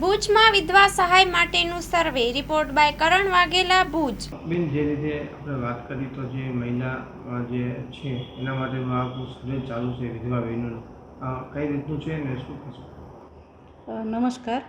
ભુજમાં વિધવા સહાય માટેનું survey report by Karan Vaghela Bhuj. બેન જે રીતે આપણે વાત કરી તો જે મહિલા જે છે એના આખું સર્વે ચાલુ છે વિધવા બહેનોનું. કઈ રીતનું છે ને શું કહેશો નમસ્કાર.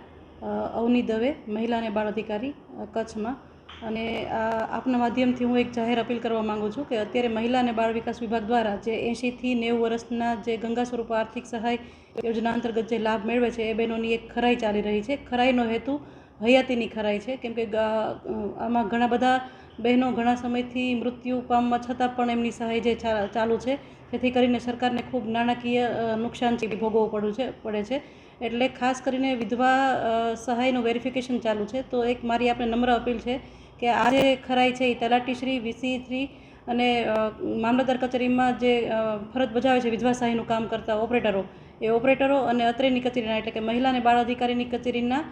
અવની દવે મહિલા અને બાળ અધિકારી કચ્છમાં. અને આ આપના માધ્યમથી હું એક જાહેર અપીલ કરવા માગું છું કે અત્યારે મહિલા અને બાળ વિકાસ વિભાગ દ્વારા જે એંશીથી નેવું વર્ષના જે ગંગા સ્વરૂપ આર્થિક સહાય યોજના અંતર્ગત જે લાભ મેળવે છે એ બહેનોની એક ખરાઈ ચાલી રહી છે. ખરાઈનો હેતુ હયાતીની ખરાઈ છે. કેમ કે આમાં ઘણા બધા બહેનો ઘણા સમયથી મૃત્યુ પામવા છતાં પણ એમની સહાય જે ચાલુ છે, જેથી કરીને સરકારને ખૂબ નાણાકીય નુકસાન ભોગવવું પડ્યું પડે છે. એટલે ખાસ કરીને વિધવા સહાયનું વેરિફિકેશન ચાલુ છે. તો એક મારી આપણે નમ્ર અપીલ છે કે આ જે ખરાઈ છે એ તલાટીશ્રી વીસી થ્રી અને મામલતદાર કચેરીમાં જે ફરજ બજાવે છે વિધવા સહાયનું કામ કરતા ઓપરેટરો, એ ઓપરેટરો અને અત્રેની કચેરીના, એટલે કે મહિલા અને બાળ અધિકારીની કચેરીના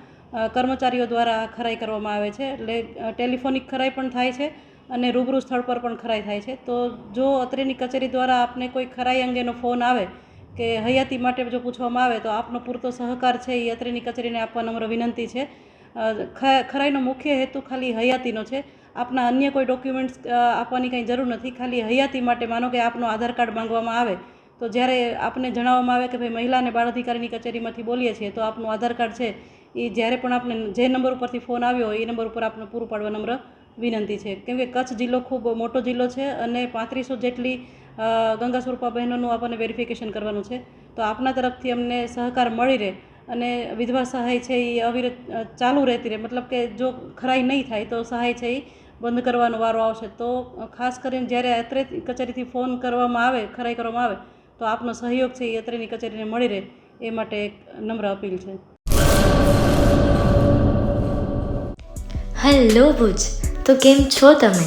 કર્મચારીઓ દ્વારા ખરાઈ કરવામાં આવે છે. એટલે ટેલિફોનિક ખરાઈ પણ થાય છે અને રૂબરૂ સ્થળ પર પણ ખરાઈ થાય છે. તો જો અત્રેની કચેરી દ્વારા આપને કોઈ ખરાઈ અંગેનો ફોન આવે કે હયાતી માટે જો પૂછવામાં આવે તો આપનો પૂરતો સહકાર છે એ યાત્રીની કચેરીને આપવા નમ્ર વિનંતી છે. ખરાઈનો મુખ્ય હેતુ ખાલી હયાતીનો છે. આપના અન્ય કોઈ ડોક્યુમેન્ટ્સ આપવાની કંઈ જરૂર નથી. ખાલી હયાતી માટે માનો કે આપનો આધાર કાર્ડ માંગવામાં આવે, તો જ્યારે આપને જણાવવામાં આવે કે ભાઈ મહિલા અને બાળ અધિકારીની કચેરીમાંથી બોલીએ છીએ, તો આપનું આધાર કાર્ડ છે. એ જ્યારે પણ આપને જે નંબર ઉપરથી ફોન આવ્યો એ નંબર ઉપર આપને પૂરું પાડવા નમ્ર વિનંતી છે. કેમ કે કચ્છ જિલ્લો ખૂબ મોટો જિલ્લો છે અને પાંત્રીસો જેટલી ગંગા સ્વરૂપા બહેનોનું આપણને વેરિફિકેશન કરવાનું છે. તો આપના તરફથી અમને સહકાર મળી રહે અને વિધવા સહાય છે એ અવિરત ચાલુ રહેતી રહે. મતલબ કે જો ખરાઈ નહીં થાય તો સહાય છે એ બંધ કરવાનો વારો આવશે. તો ખાસ કરીને જ્યારે અત્રે કચેરીથી ફોન કરવામાં આવે, ખરાઈ કરવામાં આવે, તો આપનો સહયોગ છે એ અત્રેની કચેરીને મળી રહે. એ માટે એક નમ્ર અપીલ છે. હેલો ભુજ. તો કેમ છો તમે?